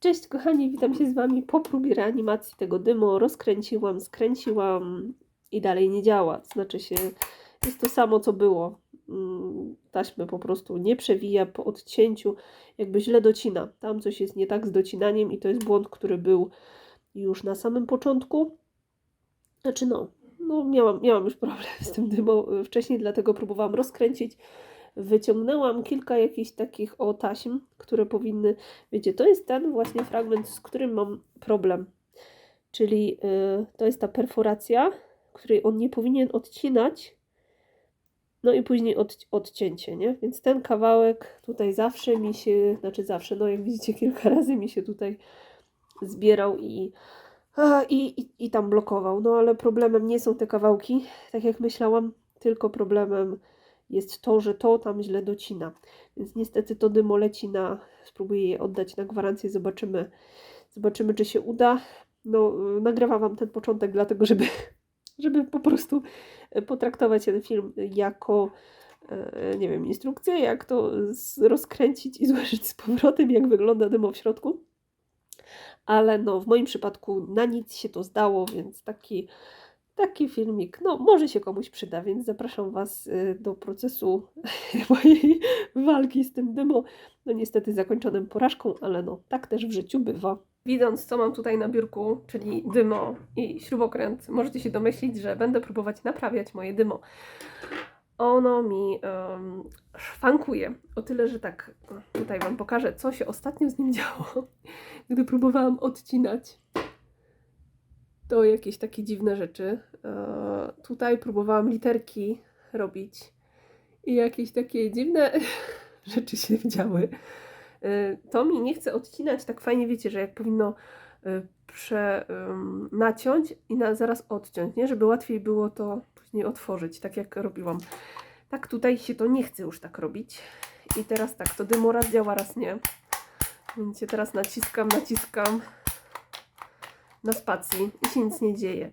Cześć kochani, witam się z Wami po próbie reanimacji tego dymu. Rozkręciłam, skręciłam i dalej nie działa. Znaczy się, jest to samo co było. Mm, Taśmy po prostu nie przewija po odcięciu, jakby źle docina. Tam coś jest nie tak z docinaniem i to jest błąd, który był już na samym początku. Znaczy no, no miałam, miałam już problem z tym dymem wcześniej, dlatego próbowałam rozkręcić. Wyciągnęłam kilka jakichś takich o taśm, które powinny Wiecie, to jest ten właśnie fragment, z którym mam problem. Czyli y, to jest ta perforacja, której on nie powinien odcinać. No i później od, odcięcie, nie? Więc ten kawałek tutaj zawsze mi się, znaczy zawsze, no jak widzicie, kilka razy mi się tutaj zbierał i, a, i, i, i tam blokował. No ale problemem nie są te kawałki, tak jak myślałam, tylko problemem jest to, że to tam źle docina. Więc niestety to dymo leci na, spróbuję je oddać na gwarancję, zobaczymy, zobaczymy czy się uda. No, y, nagrywam Wam ten początek dlatego, żeby, żeby po prostu y, potraktować ten film jako y, nie wiem, instrukcję, jak to rozkręcić i złożyć z powrotem, jak wygląda dymo w środku. Ale no, w moim przypadku na nic się to zdało, więc taki taki filmik, no może się komuś przyda, więc zapraszam Was y, do procesu mojej walki z tym dymo. No niestety zakończonym porażką, ale no tak też w życiu bywa. Widząc co mam tutaj na biurku, czyli dymo i śrubokręt, możecie się domyślić, że będę próbować naprawiać moje dymo. Ono mi um, szwankuje. O tyle, że tak, tutaj Wam pokażę, co się ostatnio z nim działo, gdy próbowałam odcinać to jakieś takie dziwne rzeczy. E, tutaj próbowałam literki robić i jakieś takie dziwne rzeczy się działy. E, to mi nie chce odcinać tak fajnie, wiecie, że jak powinno e, prze, naciąć i na, zaraz odciąć, nie? Żeby łatwiej było to później otworzyć, tak jak robiłam. Tak tutaj się to nie chce już tak robić. I teraz tak, to dymo raz działa, raz nie. Więc się teraz naciskam, naciskam na spacji i się nic nie dzieje.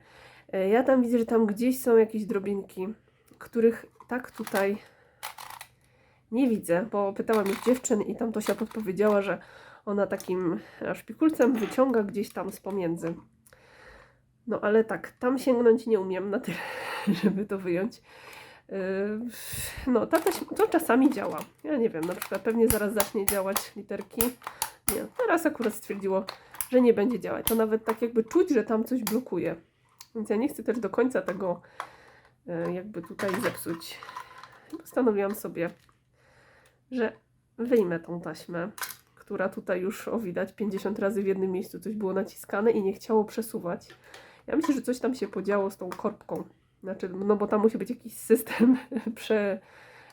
E, Ja tam widzę, że tam gdzieś są jakieś drobinki, których tak tutaj nie widzę, bo pytałam już dziewczyn i tam Tosia podpowiedziała, że ona takim e, szpikulcem wyciąga gdzieś tam z pomiędzy. No ale tak, tam sięgnąć nie umiem na tyle, żeby to wyjąć. Yy, No, to czasami działa. Ja nie wiem, na przykład pewnie zaraz zacznie działać literki. Nie, teraz akurat stwierdziło, że nie będzie działać. To nawet tak jakby czuć, że tam coś blokuje. Więc ja nie chcę też do końca tego e, jakby tutaj zepsuć. Postanowiłam sobie, że wyjmę tą taśmę, która tutaj już o widać 50 razy w jednym miejscu coś było naciskane i nie chciało przesuwać. Ja myślę, że coś tam się podziało z tą korbką. Znaczy, no bo tam musi być jakiś system, prze,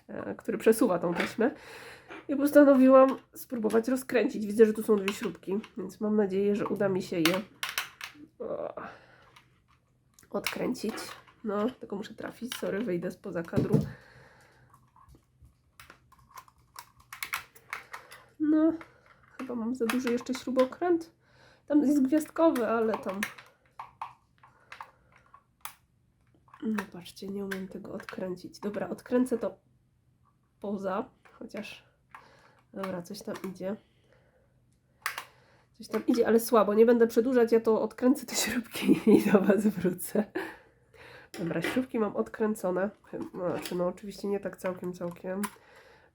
e, który przesuwa tą taśmę. I postanowiłam spróbować rozkręcić. Widzę, że tu są dwie śrubki, więc mam nadzieję, że uda mi się je odkręcić. No, tylko muszę trafić. Sorry, wyjdę spoza kadru. No, chyba mam za duży jeszcze śrubokręt. Tam jest gwiazdkowy, ale tam. No patrzcie, nie umiem tego odkręcić. Dobra, odkręcę to poza, chociaż Dobra, coś tam idzie. Coś tam idzie, ale słabo. Nie będę przedłużać, ja to odkręcę te śrubki i do Was wrócę. Dobra, śrubki mam odkręcone. No, Znaczy, no oczywiście nie tak całkiem, całkiem.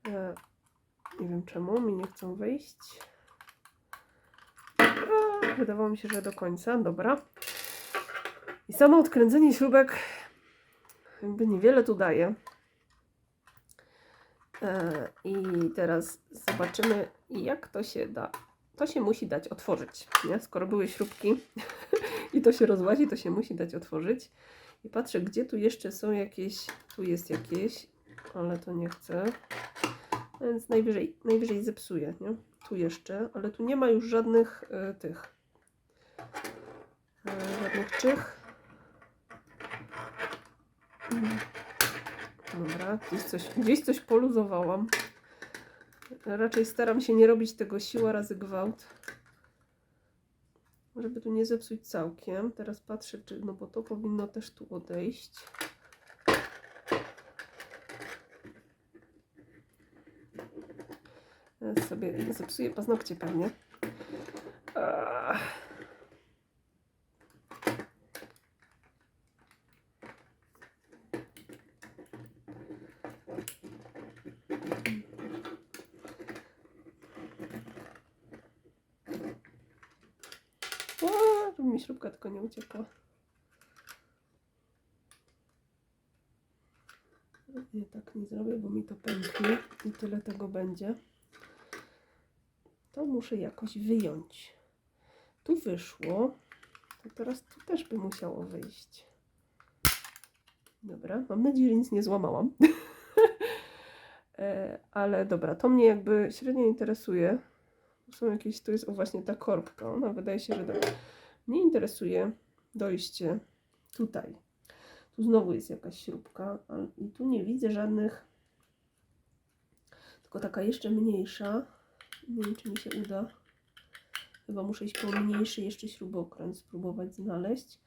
E, nie wiem czemu mi nie chcą wyjść. Wydawało mi się, że do końca. Dobra. I samo odkręcenie śrubek jakby niewiele tu daje. E, I teraz zobaczymy, jak to się da. To się musi dać otworzyć. Nie? Skoro były śrubki i to się rozłazi, to się musi dać otworzyć. I patrzę, gdzie tu jeszcze są jakieś. Tu jest jakieś, ale to nie chcę. Więc najwyżej, najwyżej zepsuję. Nie? Tu jeszcze, ale tu nie ma już żadnych e, tych. E, żadnych czych. Mm. Dobra, gdzieś coś, gdzieś coś poluzowałam. Raczej staram się nie robić tego siła razy gwałt. Żeby tu nie zepsuć całkiem. Teraz patrzę, czy, no bo to powinno też tu odejść. Teraz sobie zepsuję paznokcie pewnie. Ach. O, żeby mi śrubka tylko nie uciekła. Nie, tak nie zrobię, bo mi to pęknie i tyle tego będzie. To muszę jakoś wyjąć. Tu wyszło, to teraz tu też by musiało wyjść. Dobra, mam nadzieję, że nic nie złamałam. E, Ale dobra, to mnie jakby średnio interesuje. Są jakieś, tu jest o właśnie ta korbka, ona wydaje się, że dobra. Mnie interesuje dojście tutaj. Tu znowu jest jakaś śrubka, i tu nie widzę żadnych, tylko taka jeszcze mniejsza. Nie wiem, czy mi się uda. Chyba muszę iść po mniejszy jeszcze śrubokręt spróbować znaleźć,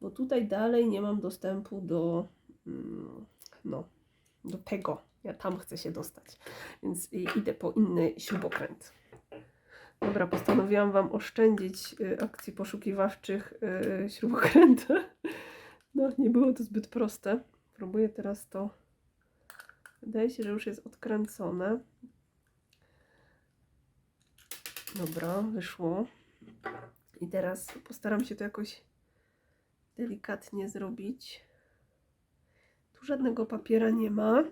bo tutaj dalej nie mam dostępu do, mm, no, do tego. Ja tam chcę się dostać, więc idę po inny śrubokręt. Dobra, postanowiłam Wam oszczędzić y, akcji poszukiwawczych y, śrubokręta. No, nie było to zbyt proste. Próbuję teraz to. Wydaje się, że już jest odkręcone. Dobra, wyszło. I teraz postaram się to jakoś delikatnie zrobić. Tu żadnego papiera nie ma.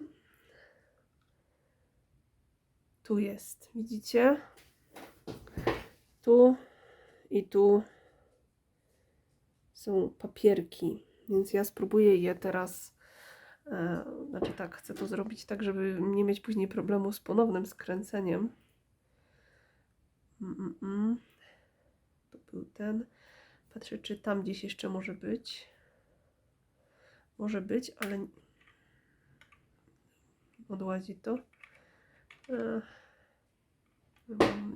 Tu jest, widzicie? Tu i tu są papierki, więc ja spróbuję je teraz. E, znaczy tak, chcę to zrobić tak, żeby nie mieć później problemu z ponownym skręceniem. Mm, mm, mm. To był ten. Patrzę, czy tam gdzieś jeszcze może być. Może być, ale odłazi to. E,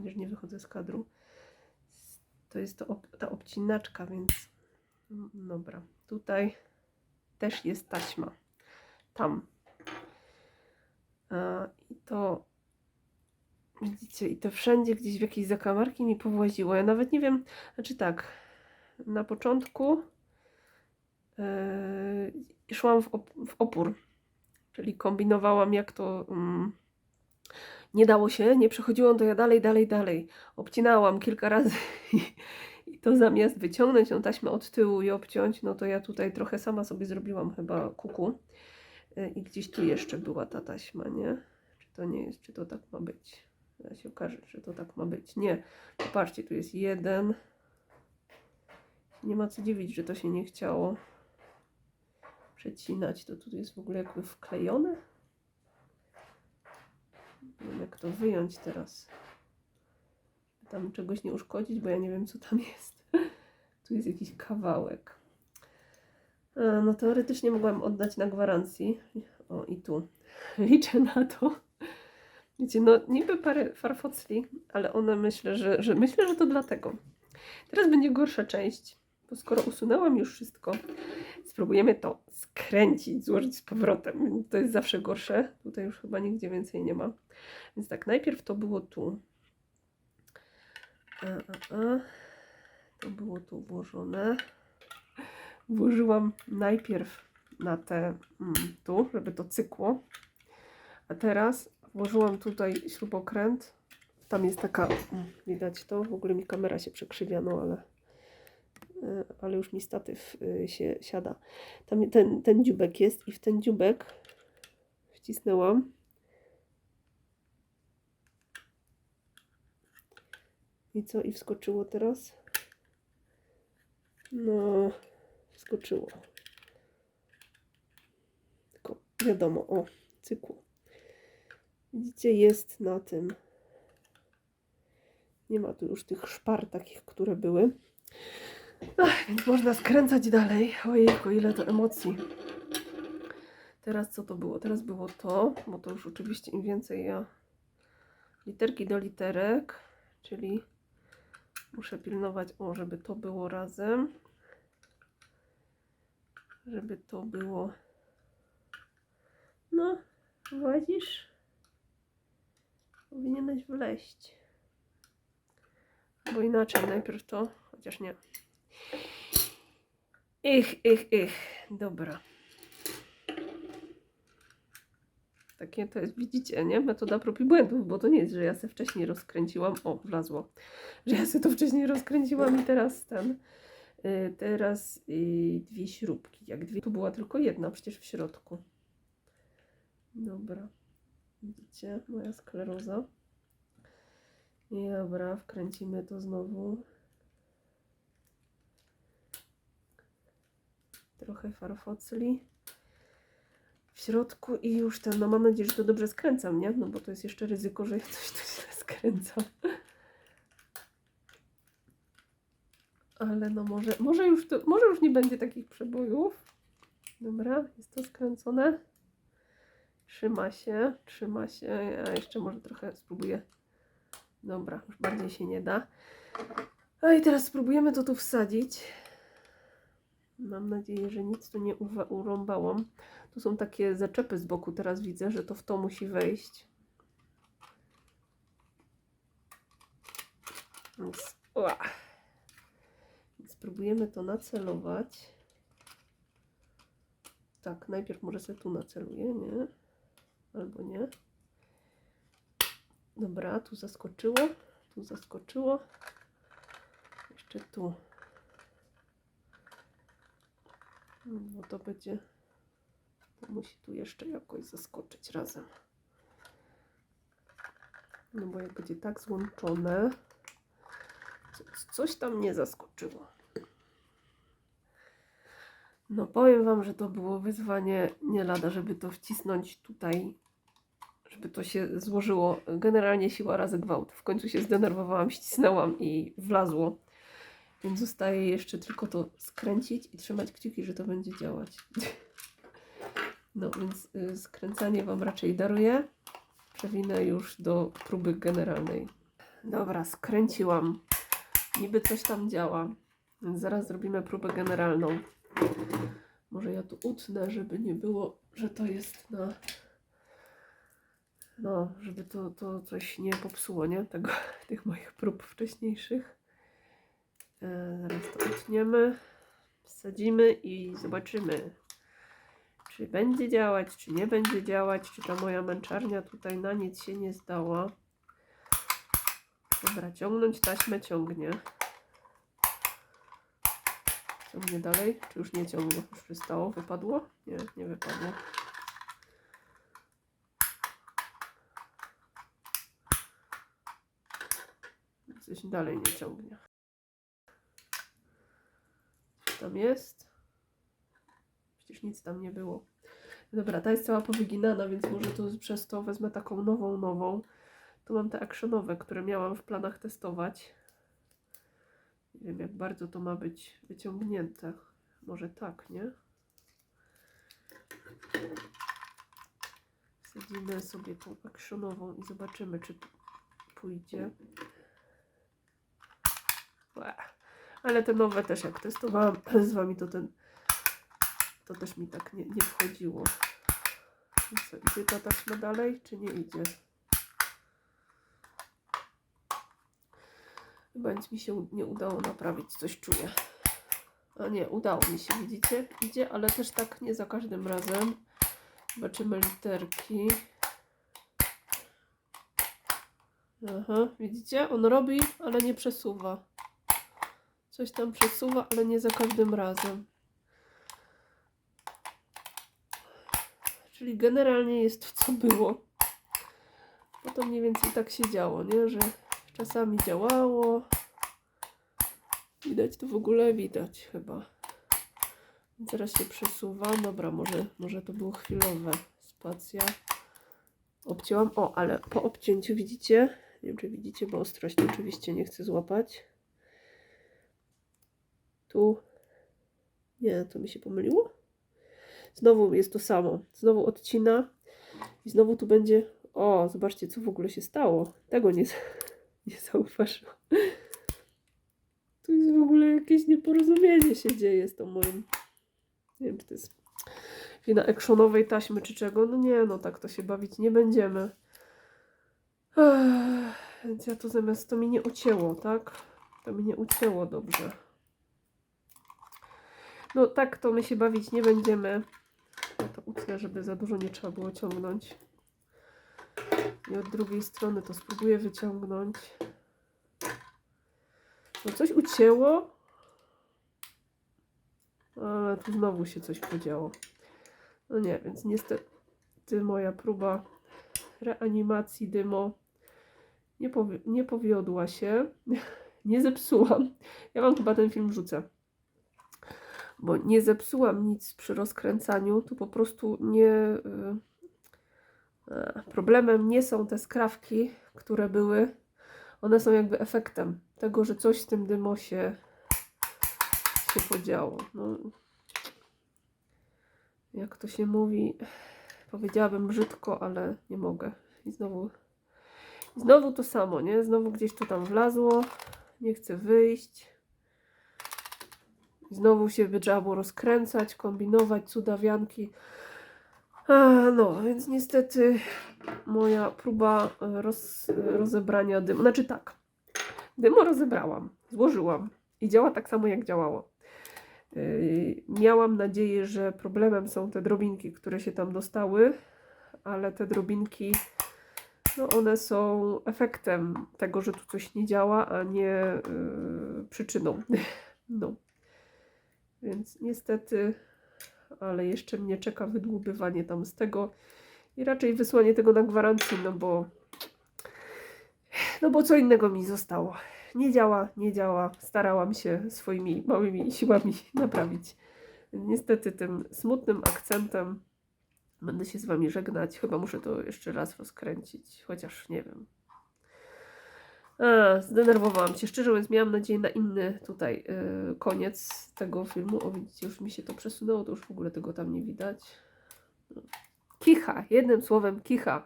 że nie wychodzę z kadru. To jest to ta obcinaczka, więc mm, dobra. Tutaj też jest taśma. Tam. I to widzicie, i to wszędzie gdzieś w jakiejś zakamarki mi powłaziło. Ja nawet nie wiem, znaczy tak, na początku e, szłam w, op, w opór, czyli kombinowałam jak to mm, nie dało się, nie przechodziłam, to ja dalej, dalej, dalej. Obcinałam kilka razy i, i to zamiast wyciągnąć tą taśmę od tyłu i obciąć, no to ja tutaj trochę sama sobie zrobiłam chyba kuku. Y, I gdzieś tu jeszcze była ta taśma, nie? Czy to nie jest, czy to tak ma być? Ja się okaże, czy to tak ma być. Nie. Popatrzcie, tu jest jeden. Nie ma co dziwić, że to się nie chciało przecinać. To tu jest w ogóle jakby wklejone. Jak to wyjąć teraz. Tam czegoś nie uszkodzić, bo ja nie wiem, co tam jest. Tu jest jakiś kawałek. A, no teoretycznie mogłam oddać na gwarancji. O, i tu. Liczę na to. Wiecie, no niby parę farfocli, ale one myślę, że, że myślę, że to dlatego. Teraz będzie gorsza część, bo skoro usunęłam już wszystko, spróbujemy to skręcić, złożyć z powrotem. To jest zawsze gorsze. Tutaj już chyba nigdzie więcej nie ma. Więc tak, najpierw to było tu. A, a, a. To było tu włożone. Włożyłam najpierw na te mm, tu, żeby to cykło. A teraz włożyłam tutaj śrubokręt. Tam jest taka, mm, widać to, w ogóle mi kamera się przekrzywia, no ale, ale już mi statyw y, się siada. Tam ten, ten dziubek jest i w ten dziubek wcisnęłam. I co? I wskoczyło teraz? No, wskoczyło. Tylko wiadomo, o, cykło. Widzicie, jest na tym. Nie ma tu już tych szpar takich, które były. Ach, więc można skręcać dalej. Ojejku, ile to emocji. Teraz co to było? Teraz było to, bo to już oczywiście im więcej ja literki do literek, czyli muszę pilnować, o, żeby to było razem. Żeby to było. No, włazisz? Powinieneś wleść. Bo inaczej najpierw to, chociaż nie. Ich, ich, ich. Dobra. Takie to jest, widzicie, nie? Metoda prób i błędów, bo to nie jest, że ja se wcześniej rozkręciłam. O, wlazło. Że ja se to wcześniej rozkręciłam i teraz ten. y, Teraz y, dwie śrubki. Jak dwie, tu była tylko jedna przecież w środku. Dobra. Widzicie, moja skleroza. Dobra, wkręcimy to znowu. Trochę farfocli w środku i już ten, no mam nadzieję, że to dobrze skręcam, nie? No bo to jest jeszcze ryzyko, że coś tu źle skręcam. Ale no może, może już to, może już nie będzie takich przebojów. Dobra, jest to skręcone. Trzyma się, trzyma się. Ja jeszcze może trochę spróbuję. Dobra, już bardziej się nie da. A i teraz spróbujemy to tu wsadzić. Mam nadzieję, że nic tu nie urąbałam. Tu są takie zaczepy z boku. Teraz widzę, że to w to musi wejść. Więc. Więc spróbujemy to nacelować. Tak, najpierw może sobie tu naceluję, nie? Albo nie. Dobra, tu zaskoczyło. Tu zaskoczyło. Jeszcze tu. No to będzie. To musi tu jeszcze jakoś zaskoczyć razem. No bo jak będzie tak złączone, co- coś tam nie zaskoczyło. No powiem Wam, że to było wyzwanie nie lada, żeby to wcisnąć tutaj, żeby to się złożyło. Generalnie siła razy gwałt. W końcu się zdenerwowałam, ścisnęłam i wlazło. Więc zostaje jeszcze tylko to skręcić i trzymać kciuki, że to będzie działać. No więc y, skręcanie Wam raczej daruję. Przewinę już do próby generalnej. Dobra, skręciłam. Niby coś tam działa. Więc zaraz zrobimy próbę generalną. Może ja tu utnę, żeby nie było, że to jest na... No, żeby to, to coś nie popsuło, nie? Tego, tych moich prób wcześniejszych. E, Zaraz to utniemy, wsadzimy i zobaczymy, czy będzie działać, czy nie będzie działać, czy ta moja męczarnia tutaj na nic się nie zdała. Dobra, ciągnąć taśmę ciągnie. Ciągnie dalej, czy już nie ciągnie? Już przestało? Wypadło? Nie, nie wypadło. Coś dalej nie ciągnie. Tam jest. Przecież nic tam nie było. Dobra, ta jest cała powyginana, więc może to przez to wezmę taką nową, nową. Tu mam te actionowe, które miałam w planach testować. Nie wiem, jak bardzo to ma być wyciągnięte. Może tak, nie? Wsadzimy sobie tą actionową i zobaczymy, czy pójdzie. Ła. Ale te nowe też jak testowałam z wami, to ten to też mi tak nie, nie wchodziło. Co, idzie ta taśma dalej, czy nie idzie? Chyba nic mi się nie udało naprawić, coś czuję. A nie, udało mi się, widzicie? Idzie, ale też tak nie za każdym razem. Zobaczymy literki. Aha, widzicie? On robi, ale nie przesuwa. Coś tam przesuwa, ale nie za każdym razem. Czyli generalnie jest co było. Bo to mniej więcej tak się działo, nie? Że czasami działało. Widać to w ogóle, widać chyba. Teraz się przesuwa. Dobra, może, może to było chwilowe. Spacja. Obcięłam. O, ale po obcięciu widzicie? Nie wiem, czy widzicie, bo ostrość oczywiście nie chcę złapać. Tu. Nie, to mi się pomyliło. Znowu jest to samo. Znowu odcina. I znowu tu będzie. O, zobaczcie, co w ogóle się stało. Tego nie, nie zauważyłam. Tu jest w ogóle jakieś nieporozumienie się dzieje z tą moją. Nie wiem, czy to jest wina actionowej taśmy, czy czego. No nie, no tak to się bawić nie będziemy. Ech, więc ja to zamiast to mi nie ocięło, tak? żeby nie ucięło dobrze. No tak to my się bawić nie będziemy. Ja to utnę, żeby za dużo nie trzeba było ciągnąć. I od drugiej strony to spróbuję wyciągnąć. No coś ucięło. Ale tu znowu się coś podziało. No nie, więc niestety moja próba reanimacji dymo nie, powi- nie powiodła się. Nie zepsułam. Ja wam chyba ten film wrzucę. Bo nie zepsułam nic przy rozkręcaniu. Tu po prostu nie. y, e, Problemem nie są te skrawki, które były. One są jakby efektem tego, że coś z tym dymo się, podziało. No, jak to się mówi, powiedziałabym brzydko, ale nie mogę. I znowu, i znowu to samo, nie? Znowu gdzieś to tam wlazło, nie chce wyjść. I znowu się by trzeba było rozkręcać, kombinować, cudawianki. No, więc niestety moja próba e, roz, rozebrania dymu, znaczy tak, dymu rozebrałam, złożyłam i działa tak samo jak działało. Yy, Miałam nadzieję, że problemem są te drobinki, które się tam dostały, ale te drobinki, no one są efektem tego, że tu coś nie działa, a nie yy, przyczyną. No. Więc niestety, ale jeszcze mnie czeka wydłubywanie tam z tego i raczej wysłanie tego na gwarancję, no bo no bo co innego mi zostało. Nie działa, nie działa. Starałam się swoimi małymi siłami naprawić. Niestety tym smutnym akcentem będę się z Wami żegnać. Chyba muszę to jeszcze raz rozkręcić, chociaż nie wiem. Zdenerwowałam się. Szczerze mówiąc, miałam nadzieję na inny tutaj y, koniec tego filmu. O, widzicie, już mi się to przesunęło, to już w ogóle tego tam nie widać. Kicha, jednym słowem kicha.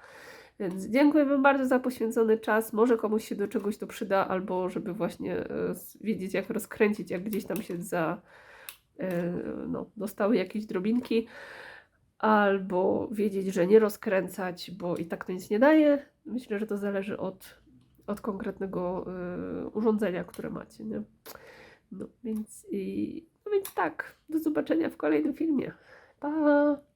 Więc dziękuję Wam bardzo za poświęcony czas. Może komuś się do czegoś to przyda, albo żeby właśnie s- wiedzieć, jak rozkręcić, jak gdzieś tam się za. E, no, dostały jakieś drobinki, albo wiedzieć, że nie rozkręcać, bo i tak to nic nie daje. Myślę, że to zależy od, od konkretnego e, urządzenia, które macie. Nie? No, więc, i, no więc tak, do zobaczenia w kolejnym filmie. Pa!